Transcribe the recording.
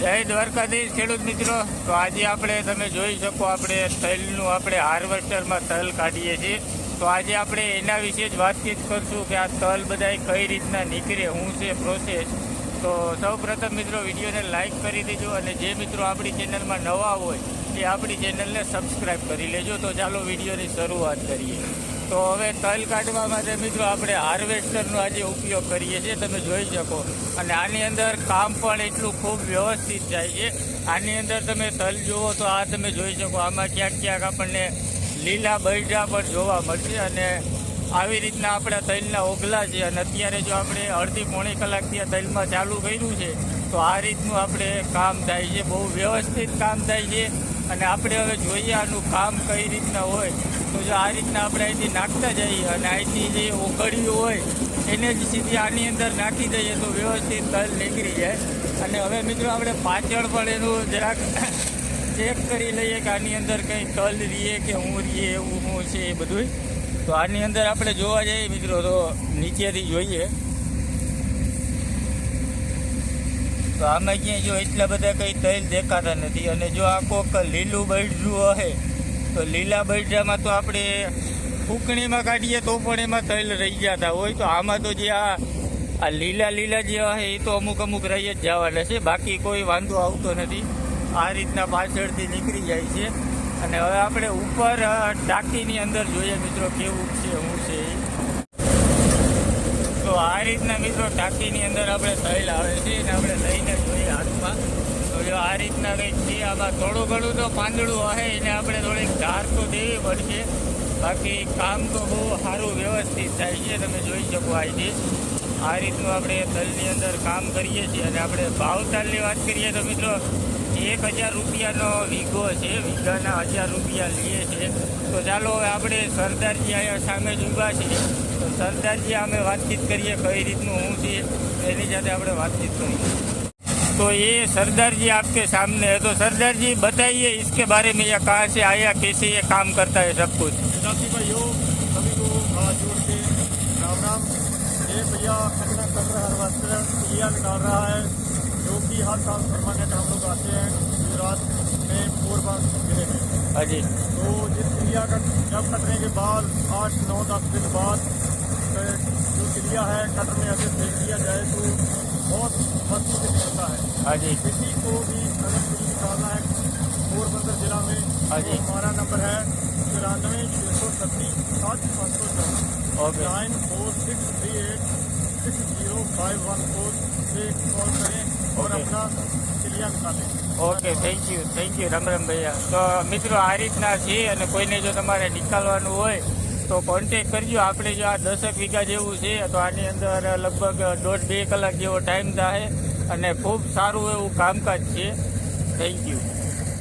જય દ્વારકાધીશ, ખેડૂત મિત્રો. તો આજે આપણે તમે જોઈ શકો આપણે તલનું આપણે હાર્વેસ્ટરમાં તલ કાઢીએ છીએ. તો આજે આપણે એના વિશે જ વાતચીત કરશું કે આ તલ બધા કઈ રીતના નીકળે, શું છે પ્રોસેસ તો સૌ મિત્રો વિડીયોને લાઈક કરી દેજો અને જે મિત્રો આપણી ચેનલમાં નવા હોય એ આપણી ચેનલને સબસ્ક્રાઈબ કરી લેજો. તો ચાલો વિડીયોની શરૂઆત કરીએ. તો હવે તલ કાઢવા માટે મિત્રો આપણે હાર્વેસ્ટરનો આજે ઉપયોગ કરીએ છીએ, તમે જોઈ શકો. અને આની અંદર કામ પણ એટલું ખૂબ વ્યવસ્થિત જાય છે. આની અંદર તમે તલ જુઓ તો આ તમે જોઈ શકો, આમાં ક્યાંક ક્યાંક આપણને લીલા બૈઠા પણ જોવા મળશે અને આવી રીતના આપણા તલના ઓગલા છે. અને અત્યારે જો આપણે અડધી પોણી કલાકથી આ તલમાં ચાલુ કર્યું છે, તો આ રીતનું આપણે કામ થાય છે. બહુ વ્યવસ્થિત કામ થાય છે. અને આપણે હવે જોઈએ આનું કામ કઈ રીતના હોય. તો જો આ રીતના આપણે અહીંથી નાખતા જઈએ અને અહીંથી જે ઓગળ્યું હોય, એને જ સીધી આની અંદર નાખી દઈએ તો વ્યવસ્થિત તલ નીકળી જાય. અને હવે મિત્રો આપણે પાછળ પણ એનું જરાક ચેક કરી લઈએ કે આની અંદર કંઈ તલ રીએ કે હું રહીએ એવું શું છે એ બધું તો આની અંદર આપણે જોવા જઈએ મિત્રો તો નીચેથી જોઈએ. તો આમાં ક્યાંય જો એટલા બધા કંઈ તૈલ દેખાતા નથી. અને જો આ કોક લીલું બૈઠું હશે, તો લીલા બૈઠામાં તો આપણે ફૂંકણીમાં કાઢીએ તો પણ એમાં તૈલ રહી જતા હોય. તો આમાં તો જે આ આ લીલા લીલા જે હશે, એ તો અમુક અમુક રહી જ જવાના છે. બાકી કોઈ વાંધો આવતો નથી. આ રીતના પાછળથી નીકળી જાય છે. અને હવે આપણે ઉપર ટાંકીની અંદર જોઈએ મિત્રો, કેવું છે, શું છે એ. આ રીતના મિત્રો ટાંકીની અંદર આપણે તૈલ આવે છે અને આપણે લઈને જોઈએ હાથમાં. તો જો આ રીતના કંઈક છે, આમાં થોડું ઘણું તો પાંદડું હોય એને આપણે થોડીક ધાર તો દેવી પડશે. બાકી કામ તો બહુ સારું વ્યવસ્થિત થાય છે, તમે જોઈ શકો અહીંથી આ રીતનું આપણે તલની અંદર કામ કરીએ છીએ અને આપણે ભાવતાલની વાત કરીએ તો મિત્રો એક હજાર રૂપિયાનો વીઘો છે વીઘાના હજાર રૂપિયા લઈએ છીએ તો ચાલો હવે આપણે સરદારજી અહીંયા સામે જ ઊભા છીએ તો સરદારજી અમે વાતચીત કરીએ કઈ રીતનું હું છે એની સાથે આપણે વાતચીત કરીએ तो ये सरदार जी आपके सामने है तो सरदार जी बताइए इसके बारे में या कहाँ से आया कैसे ये काम करता है सब कुछ विद्यार्थी भाइयों सभी को हाथ जोड़ के राम राम ये भैया अपना कर रहा है वास्त्र क्रिया निकाल रहा है जो कि हर साल परमानेंट हम लोग आते हैं गुजरात में पोरबंद ज़िले में। हाँ जी। तो जिस क्रिया का जब कटने के बाद आठ नौ दस दिन बाद जो क्रिया है कटर में ऐसे फेंक दिया जाए तो बहुत से निकलता है। हाँ जी। किसी को भी अगर कुछ निकालना है पोरबंदर जिला में हाँ जी। हमारा नंबर है तिरानवे छः सौ छत्तीस सात पाँच सौ चौदह nine four six three eight six zero five one four से कॉल करें। Okay thank you thank you Ram Ram ભૈયા. તો મિત્રો, આ રીતના છે અને કોઈને જો તમારે નીકાળવાનું હોય, તો કોન્ટેક કરજો. આપણે જો આ દસેક વીઘા જેવું છે, તો આની અંદર લગભગ દોઢ બે કલાક જેવો ટાઈમ થાય અને ખૂબ સારું એવું કામકાજ છે. Thank you